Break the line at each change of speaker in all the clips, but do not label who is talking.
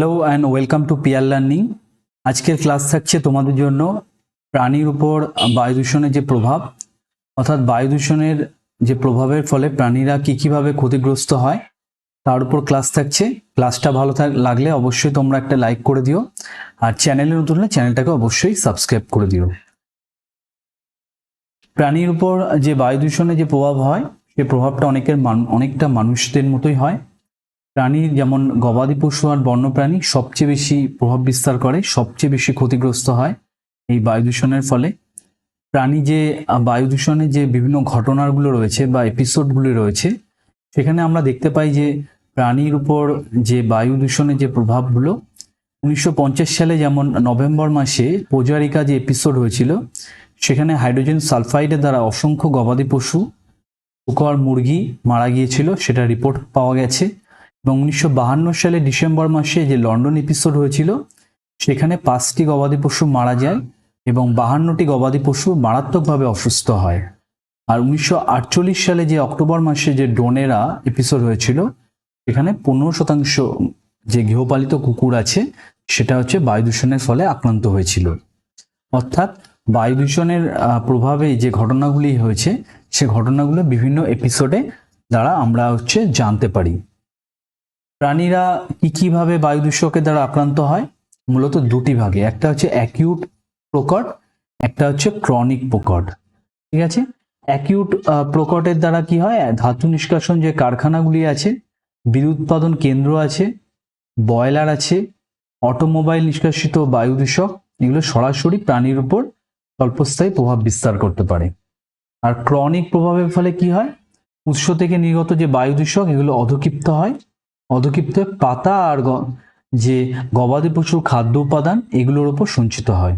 Hello and welcome to peer learning আজকের class থাকছে তোমাদের জন্য প্রাণীর উপর বায়ু দূষণের যে প্রভাব, অর্থাৎ বায়ু দূষণের যে প্রভাবের ফলে প্রাণীরা কী কীভাবে ক্ষতিগ্রস্ত হয়, তার উপর ক্লাস থাকছে। ক্লাসটা ভালো থাক লাগলে অবশ্যই তোমরা একটা লাইক করে দিও। আর চ্যানেলে নতুন হলে চ্যানেলটাকে অবশ্যই সাবস্ক্রাইব করে দিও। প্রাণীর উপর যে বায়ু দূষণের যে প্রভাব হয়, সে প্রভাবটা অনেকের মান- অনেকটা মানুষদের মতোই হয়। প্রাণী যেমন গবাদি পশু আর বন্যপ্রাণী সবচেয়ে বেশি প্রভাব বিস্তার করে, সবচেয়ে বেশি ক্ষতিগ্রস্ত হয় এই বায়ু দূষণের ফলে। প্রাণী যে, বায়ু দূষণের যে বিভিন্ন ঘটনাগুলো রয়েছে বা এপিসোডগুলি রয়েছে, সেখানে আমরা দেখতে পাই যে প্রাণীর উপর যে বায়ু দূষণের যে প্রভাবগুলো, উনিশশো পঞ্চাশ সালে যেমন নভেম্বর মাসে পোজারিকা যে এপিসোড হয়েছিল, সেখানে হাইড্রোজেন সালফাইডের দ্বারা অসংখ্য গবাদি পশু শুকর মুরগি মারা গিয়েছিল, সেটা রিপোর্ট পাওয়া গেছে। এবং উনিশশো সালে ডিসেম্বর মাসে যে লন্ডন এপিসোড হয়েছিল, সেখানে পাঁচটি গবাদি পশু মারা যায় এবং বাহান্নটি গবাদি পশু মারাত্মকভাবে অসুস্থ হয়। আর উনিশশো আটচল্লিশ সালে যে অক্টোবর মাসে যে ডোনেরা এপিসোড হয়েছিল, সেখানে পনেরো শতাংশ যে গৃহপালিত কুকুর আছে, সেটা হচ্ছে বায়ু দূষণের ফলে আক্রান্ত হয়েছিল। অর্থাৎ বায়ু দূষণের প্রভাবে যে ঘটনাগুলি হয়েছে, সে ঘটনাগুলো বিভিন্ন এপিসোডে দ্বারা আমরা হচ্ছে জানতে পারি। প্রাণীরা কি কীভাবে বায়ু দূষকের দ্বারা আক্রান্ত হয়? মূলত দুটি ভাগে। একটা হচ্ছে অ্যাকিউট প্রকট, একটা হচ্ছে ক্রনিক প্রকট। ঠিক আছে? অ্যাকিউট প্রকটের দ্বারা কি হয়? ধাতু নিষ্কাশন যে কারখানাগুলি আছে বিদ্যুৎ উৎপাদন কেন্দ্র আছে বয়লার আছে অটোমোবাইল নিষ্কাশিত বায়ু দূষক, এগুলো সরাসরি প্রাণীর উপর স্বল্পস্থায়ী প্রভাব বিস্তার করতে পারে। আর ক্রনিক প্রভাবের ফলে কি হয়? উৎস থেকে নির্গত যে বায়ু দূষক, এগুলো অধক্ষিপ্ত হয়। অধক্ষিপ্ত পাতা আর যে গবাদি পশুর খাদ্য উপাদান, এগুলোর উপর সঞ্চিত হয়।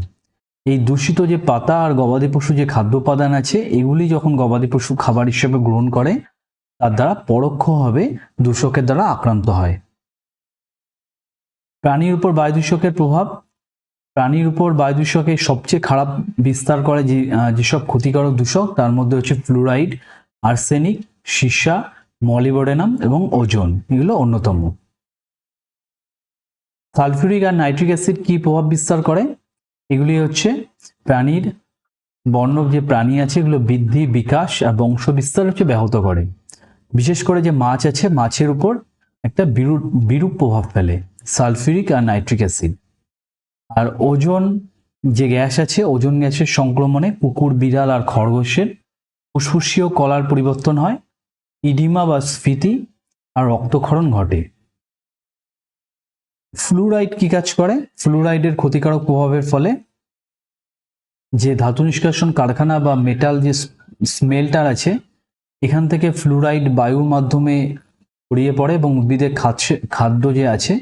এই দূষিত যে পাতা আর গবাদি পশু যে খাদ্য উপাদান আছে, এগুলি যখন গবাদি পশু খাবার হিসেবে গ্রহণ করে, তার দ্বারা পরোক্ষভাবে দূষকের দ্বারা আক্রান্ত হয়। প্রাণীর উপর বায়ু দূষকের প্রভাব, প্রাণীর উপর বায়ু দূষকের সবচেয়ে খারাপ বিস্তার করে যে যেসব ক্ষতিকারক দূষক, তার মধ্যে হচ্ছে ফ্লুরাইড আর্সেনিক সীসা মলিবডেনাম এবং ওজোন, এগুলো অন্যতম। সালফিউরিক আর নাইট্রিক অ্যাসিড কি প্রভাব বিস্তার করে? এগুলি হচ্ছে প্রাণীর বর্ণ, যে প্রাণী আছে, এগুলো বৃদ্ধি, বিকাশ আর বংশ বিস্তার হচ্ছে ব্যাহত করে। বিশেষ করে যে মাছ আছে, মাছের উপর একটা বিরূপ বিরূপ প্রভাব ফেলে, সালফিউরিক আর নাইট্রিক অ্যাসিড। আর ওজন, যে গ্যাস আছে, ওজন গ্যাসের সংক্রমণে কুকুর বিড়াল আর খরগোশের ফুসফুসীয় কলার পরিবর্তন হয়। ইডিমা বা স্ফীতি আর রক্তক্ষরণ ঘটে। ফ্লুরাইড কি কাজ করে? ফ্লুরাইডের ক্ষতিকারক প্রভাবের ফলে যে ধাতু নিষ্কাশন কারখানা বা মেটাল যে স্মেলটার আছে, এখান থেকে ফ্লুরাইড বায়ুর মাধ্যমে ছড়িয়ে পড়ে এবং উদ্ভিদের খাদ্য খাদ্য যে আছে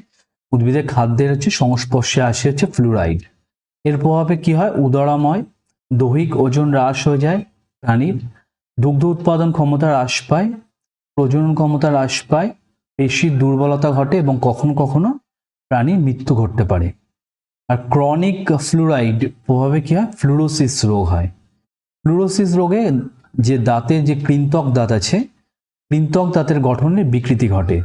উদ্ভিদের খাদ্যের হচ্ছে সংস্পর্শে আসে হচ্ছে ফ্লুরাইড। এর প্রভাবে কি হয়? উদরাময়, দৈহিক ওজন হ্রাস হয়ে যায় প্রাণীর, দুগ্ধ উৎপাদন ক্ষমতা হ্রাস পায় প্রজনন ক্ষমতা হ্রাস পায় পেশির দুর্বলতা ঘটে এবং কখনো কখনো প্রাণীর মৃত্যু ঘটতে পারে। আর ক্রনিক ফ্লুরাইড প্রভাবে কি হয়? ফ্লুরোসিস রোগ হয়। ফ্লুরোসিস রোগে যে দাঁতের যে কৃন্তক দাঁত আছে কৃন্তক দাঁতের গঠনে বিকৃতি ঘটে।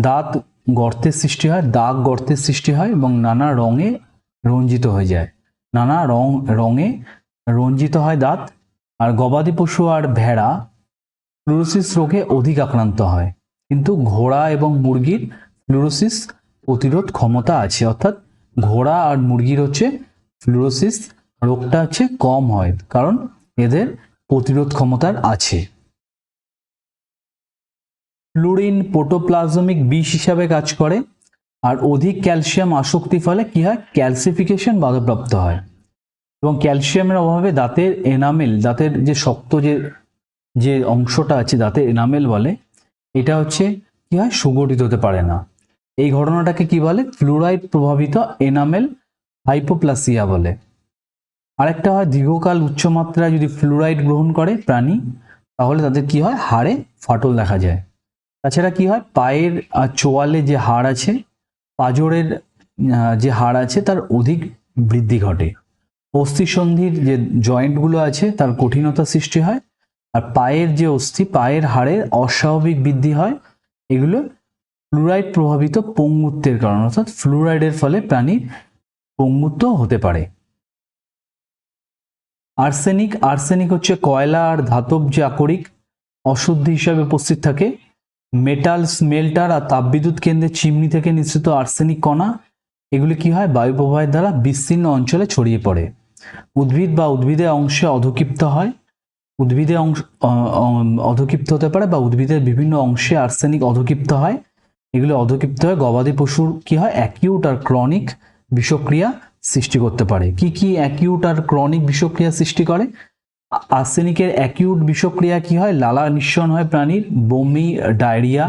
দাঁত গর্তের সৃষ্টি হয়, দাগ গর্তের সৃষ্টি হয় এবং নানা রঙে রঞ্জিত হয়ে যায়। নানা রং, রঙে রঞ্জিত হয় দাঁত। আর গবাদি পশু আর ভেড়া ফ্লুরোসিস রোগে অধিক আক্রান্ত হয়। কিন্তু ঘোড়া এবং মুরগির ফ্লুরোসিস প্রতিরোধ ক্ষমতা আছে। অর্থাৎ ঘোড়া আর মুরগির হচ্ছে ফ্লুরোসিস রোগটা হচ্ছে কম হয়, কারণ এদের প্রতিরোধ ক্ষমতার আছে। ফ্লুরিন প্রোটোপ্লাজমিক বিষ হিসাবে কাজ করে আর অধিক ক্যালসিয়াম আসক্তি ফলে কি হয়? ক্যালসিফিকেশন বাধাপ্রাপ্ত হয়। এবং ক্যালসিয়ামের অভাবে দাঁতের এনামেল, দাঁতের যে শক্ত যে যে অংশটা আছে দাঁতে এনামেল বলে, এটা হচ্ছে কি হয়, সুগঠিত হতে পারে না। এই ঘটনাটাকে কি বলে? ফ্লুরাইড প্রভাবিত এনামেল হাইপোপ্লাসিয়া বলে। আরেকটা হয়, দীর্ঘকাল উচ্চমাত্রায় যদি ফ্লুরাইড গ্রহণ করে প্রাণী, তাহলে তাদের কি হয়? হাড়ে ফাটল দেখা যায়। তাছাড়া কি হয়? পায়ের চোয়ালে যে হাড় আছে, পাঁজরের যে হাড় আছে, তার অধিক বৃদ্ধি ঘটে। অস্থিসন্ধির যে জয়েন্টগুলো আছে, তার কঠিনতা সৃষ্টি হয়। আর পায়ের যে অস্থি, পায়ের হাড়ের অস্বাভাবিক বৃদ্ধি হয়, এগুলো ফ্লুরাইড প্রভাবিত পঙ্গুত্বের কারণে, অর্থাৎ ফ্লুরাইডের ফলে প্রাণীর পঙ্গুত্ব হতে পারে। আর্সেনিক আর্সেনিক হচ্ছে কয়লা আর ধাতব যে আকরিক অশুদ্ধি হিসাবে উপস্থিত থাকে। মেটাল স্মেল্টার আর তাপবিদ্যুৎ কেন্দ্রের চিমনি থেকে নিঃসৃত আর্সেনিক কণা, এগুলি কি হয়? বায়ু প্রবাহের দ্বারা বিস্তীর্ণ অঞ্চলে ছড়িয়ে পড়ে। উদ্ভিদ বা উদ্ভিদের অংশে অধক্ষিপ্ত হয়। উদ্ভিদের অংশ অধক্ষিপ্ত হতে পারে বা উদ্ভিদের বিভিন্ন অংশে আর্সেনিক অধক্ষিপ্ত হয়। এগুলো অধক্ষিপ্ত হয়ে গবাদি পশুর কি হয়? অ্যাকিউট আর ক্রনিক বিষক্রিয়া সৃষ্টি করতে পারে। কি কি অ্যাকিউট আর ক্রনিক বিষক্রিয়া সৃষ্টি করে? আর্সেনিকের অ্যাকিউট বিষক্রিয়া কি হয়? লালা নিঃসরণ হয় প্রাণীর বমি ডায়রিয়া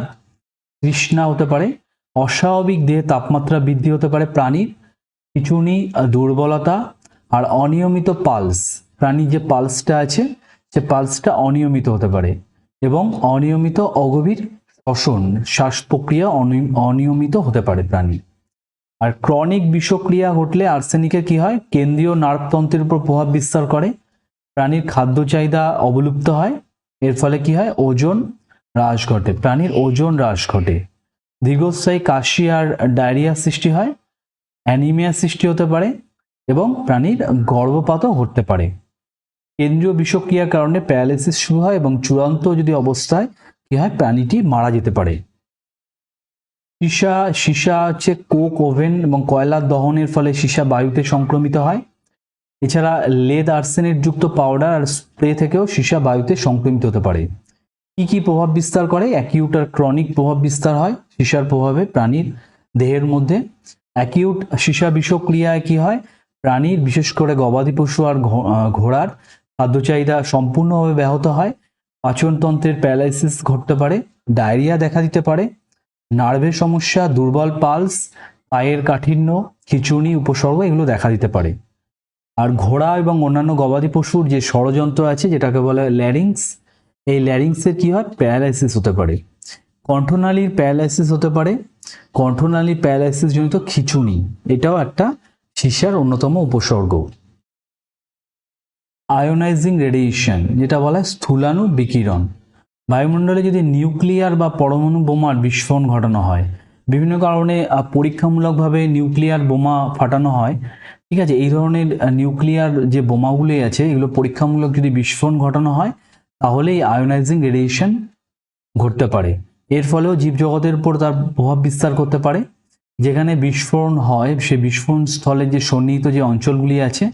তৃষ্ণা হতে পারে। অস্বাভাবিক দেহে তাপমাত্রা বৃদ্ধি হতে পারে প্রাণীর আহ, দুর্বলতা আর অনিয়মিত পালস। প্রাণীর যে পালসটা আছে সে পালসটা অনিয়মিত হতে পারে এবং অনিয়মিত অগভীর শ্বসন, শ্বাস প্রক্রিয়া অনিয়মিত হতে পারে প্রাণী। আর ক্রনিক বিষক্রিয়া ঘটলে আর্সেনিকের কি হয়? কেন্দ্রীয় নার্ভতন্ত্রের উপর প্রভাব বিস্তার করে, প্রাণীর খাদ্য চাহিদা অবলুপ্ত হয়, এর ফলে কি হয়? ওজন হ্রাস ঘটে, প্রাণীর ওজন হ্রাস ঘটে। দীর্ঘস্থায়ী কাশি আর ডায়রিয়া সৃষ্টি হয়, অ্যানিমিয়া সৃষ্টি হতে পারে এবং প্রাণীর গর্ভপাতও ঘটতে পারে। কেন্দ্রীয় বিষক্রিয়ার কারণে প্যারালাইসিস শুরু হয় এবং চূড়ান্ত যদি অবস্থায় কি হয়, প্রাণীটি মারা যেতে পারে। সীসা সীসা হচ্ছে কোক, ওভেন এবং কয়লার দহনের ফলে সীসা বায়ুতে সংক্রমিত হয়। এছাড়া লেদ আর্সেনেট যুক্ত পাউডার আর স্প্রে থেকেও সীসা বায়ুতে সংক্রমিত হতে পারে। কি কি প্রভাব বিস্তার করে? অ্যাকিউট আর ক্রনিক প্রভাব বিস্তার হয় সীসার প্রভাবে প্রাণীর দেহের মধ্যে। অ্যাকিউট সীসা বিষক্রিয়ায় কি হয়? প্রাণীর, বিশেষ করে গবাদি পশু আর ঘোড়ার খাদ্য চাহিদা সম্পূর্ণভাবে ব্যাহত হয়, পাচনতন্ত্রের প্যারালাইসিস ঘটতে পারে, ডায়রিয়া দেখা দিতে পারে, নার্ভের সমস্যা, দুর্বল পালস, পায়ের কাঠিন্য খিচুনি উপসর্গ এগুলো দেখা দিতে পারে। আর ঘোড়া এবং অন্যান্য গবাদি পশুর যে ষড়যন্ত্র আছে, যেটাকে বলে ল্যারিংস, এই ল্যারিংসের কি হয়? প্যারালাইসিস হতে পারে। কণ্ঠনালীর প্যারালাইসিস হতে পারে। কণ্ঠনালীর প্যারালাইসিস জনিত খিচুনি এটাও একটা সীসার অন্যতম উপসর্গ। আয়োনাইজিং রেডিয়েশন, যেটা বলা হয় স্থূলাণু বিকিরণ। বায়ুমণ্ডলে যদি নিউক্লিয়ার বা পরমাণু বোমার বিস্ফোরণ ঘটানো হয়, বিভিন্ন কারণে পরীক্ষামূলকভাবে নিউক্লিয়ার বোমা ফাটানো হয়, ঠিক আছে? এই ধরনের নিউক্লিয়ার যে বোমাগুলি আছে, এগুলো পরীক্ষামূলক যদি বিস্ফোরণ ঘটানো হয় তাহলে এই আয়োনাইজিং রেডিয়েশন ঘটতে পারে। এর ফলেও জীবজগতের উপর তার প্রভাব বিস্তার করতে পারে। যেখানে বিস্ফোরণ হয়, সে বিস্ফোরণ স্থলে যে সন্নিহিত যে অঞ্চলগুলি আছে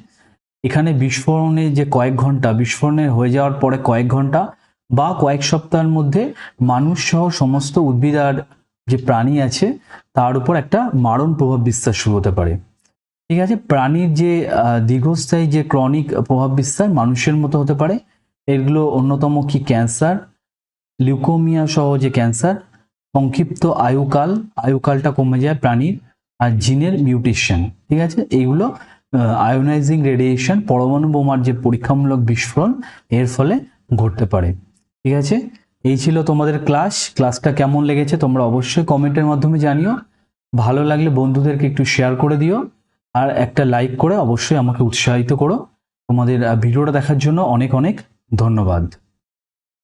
এখানে বিস্ফোরণে যে কয়েক ঘণ্টা বিস্ফোরণের হয়ে যাওয়ার পরে কয়েক ঘণ্টা বা কয়েক সপ্তাহের মধ্যে মানুষ সহ সমস্ত উদ্ভিদ আর যে প্রাণী আছে, তার উপর একটা মারণ প্রভাব বিস্তার শুরু হতে পারে। ঠিক আছে? প্রাণীর যে দীর্ঘস্থায়ী যে ক্রনিক প্রভাব বিস্তার মানুষের মতো হতে পারে। এগুলো অন্যতম কি? ক্যান্সার, লিউকোমিয়া সহ যে ক্যান্সার, সংক্ষিপ্ত আয়ুকাল, আয়ুকালটা কমে যায় প্রাণীর, আর জিনের মিউটেশন। ঠিক আছে? এইগুলো আয়োনাইজিং রেডিয়েশন পরমাণু বোমার যে পরীক্ষামূলক বিস্ফোরণ, এর ফলে ঘটতে পারে। ঠিক আছে? এই ছিল তোমাদের ক্লাস ক্লাসটা কেমন লেগেছে তোমরা অবশ্যই কমেন্টের মাধ্যমে জানিও। ভালো লাগলে বন্ধুদেরকে একটু শেয়ার করে দিও। আর একটা লাইক করে অবশ্যই আমাকে উৎসাহিত করো। তোমাদের ভিডিওটা দেখার জন্য অনেক অনেক ধন্যবাদ।